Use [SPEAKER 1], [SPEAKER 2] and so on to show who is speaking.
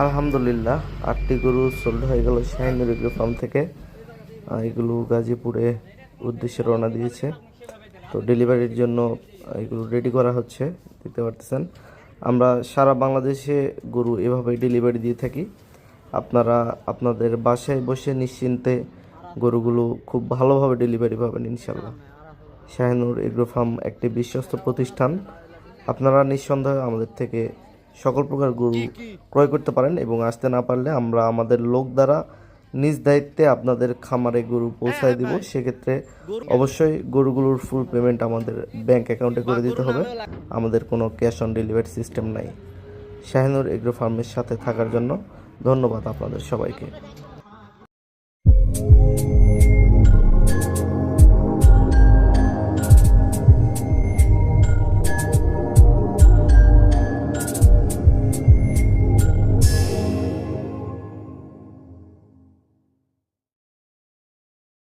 [SPEAKER 1] আলহামদুলিল্লাহ, আটটি গরু সোল্ড হয়ে গেল শাহিনুর এগ্রো ফার্ম থেকে। এগুলো গাজীপুরে উদ্দেশ্যে রওনা দিয়েছে। তো ডেলিভারির জন্য এগুলো রেডি করা হচ্ছে, দেখতে পারতেছেন। আমরা সারা বাংলাদেশে গরু এভাবে ডেলিভারি দিয়ে থাকি। আপনারা আপনাদের বাসায় বসে নিশ্চিন্তে গরুগুলো খুব ভালোভাবে ডেলিভারি পাবেন ইনশাল্লাহ শাহিনুর এগ্রো ফার্ম একটি বিশ্বস্ত প্রতিষ্ঠান। আপনারা নিঃসন্দেহে আমাদের থেকে সকল প্রকার গরু ক্রয় করতে পারেন এবং আসতে না পারলে আমরা আমাদের লোক দ্বারা নিজ দায়িত্বে আপনাদের খামারে গরু পৌঁছায় দিব। সেক্ষেত্রে অবশ্যই গরুগুলোর ফুল পেমেন্ট আমাদের ব্যাংক অ্যাকাউন্টে করে দিতে হবে। আমাদের কোনো ক্যাশ অন ডেলিভারি সিস্টেম নাই। শাহিনুর এগ্রো ফার্মের সাথে থাকার জন্য ধন্যবাদ আপনাদের সবাইকে।